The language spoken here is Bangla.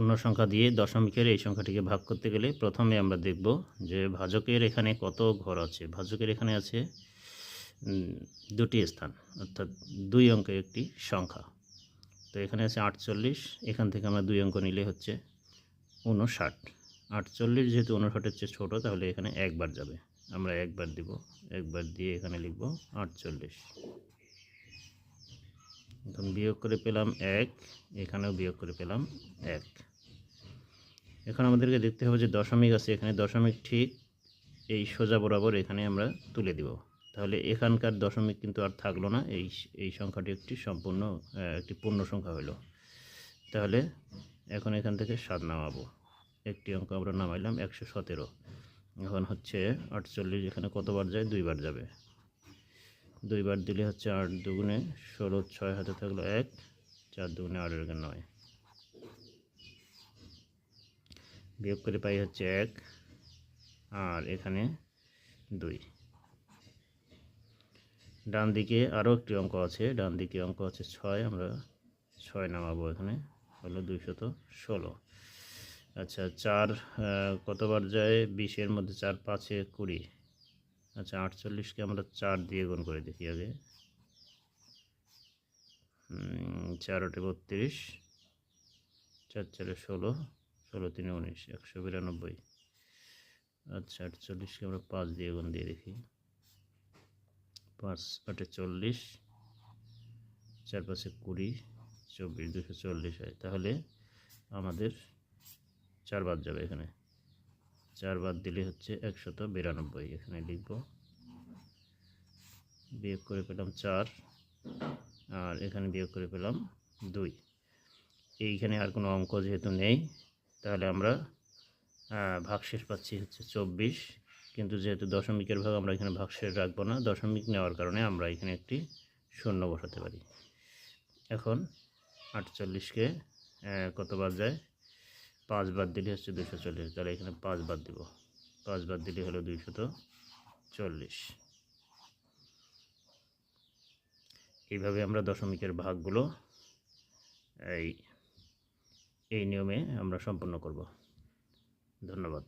পূর্ণ সংখ্যা দিয়ে দশমিকের এই সংখ্যাটিকে ভাগ করতে গেলে প্রথমে আমরা দেখব যে ভাজকের এখানে কত ঘর আছে। ভাজকের এখানে আছে দুটি স্থান, অর্থাৎ দুই অঙ্কের একটি সংখ্যা। তো এখানে আছে আটচল্লিশ, এখান থেকে আমরা দুই অঙ্ক নিলে হচ্ছে উনষাট আটচল্লিশ যেহেতু উনষাটের চেয়ে ছোটো, তাহলে এখানে একবার যাবে। আমরা একবার দিব, একবার দিয়ে এখানে লিখব আটচল্লিশ। এখন বিয়োগ করে পেলাম এক, এখানেও বিয়োগ করে পেলাম এক। এখন আমাদেরকে দেখতে হবে যে দশমিক আছে এখানে। দশমিক ঠিক এই সোজা বরাবর এখানে আমরা তুলে দিব। তাহলে এখানকার দশমিক কিন্তু আর থাকল না। এই এই সংখ্যাটি একটি সম্পূর্ণ একটি পূর্ণ সংখ্যা হলো তাহলে এখন এখান থেকে সাত নামাবো। একটি অঙ্ক আমরা নামাইলাম একশো সতেরো। এখন হচ্ছে আটচল্লিশ, এখানে কতবার যায়? দুইবার যাবে। দুইবার দিলে হচ্ছে আট দুগুণে ষোলো, ছয় হাতে থাকল এক, চার দুগুণে আট একে নয়। বিয়োগ করে পাই হচ্ছে এক আর এখানে দুই। ডান দিকে আরও একটি অঙ্ক আছে ডান দিকে অঙ্ক আছে ছয় আমরা ছয় নামাবো এখানে হলো দুইশত ষোলো। আচ্ছা চার কতবার যায়? বিশের মধ্যে চার পাঁচে কুড়ি। আচ্ছা আটচল্লিশকে আমরা চার দিয়ে গুণ করে দেখি আগে। উম, চার আটে বত্রিশ চার চারে ষোলো ষোলো তিনে উনিশ, একশো বিরানব্বই। আচ্ছা আটচল্লিশকে আমরা পাঁচ দিয়ে গুণ দিয়ে দেখি। পাঁচ, আটে চল্লিশ, চার পাঁচে কুড়ি, চব্বিশ, দুশো চল্লিশ হয়। তাহলে আমাদের চার বাদ যাবে এখানে। চার বাদ দিলে হচ্ছে একশত বিরানব্বই। এখানে লিখব। বিয়োগ করে পেলাম চার, আর এখানে বিয়োগ করে পেলাম দুই। এইখানে আর কোনো অঙ্ক যেহেতু নেই তাহলে আমরা ভাগশেষ পাচ্ছি হচ্ছে চব্বিশ। কিন্তু যেহেতু দশমিকের ভাগ আমরা এখানে ভাগশেষ রাখব না দশমিক নেওয়ার কারণে আমরা এখানে একটি শূন্য বসাতে পারি। এখন আটচল্লিশকে আহ, কতবার যায়? পাঁচ বাদ দিলে হচ্ছে দুশো চল্লিশ। তাহলে এখানে পাঁচ বাদ দিব। পাঁচ বাদ দিলে হলো দুইশত চল্লিশ। এইভাবে আমরা দশমিকের ভাগগুলো এই এই নিয়মে আমরা সম্পন্ন করব। ধন্যবাদ।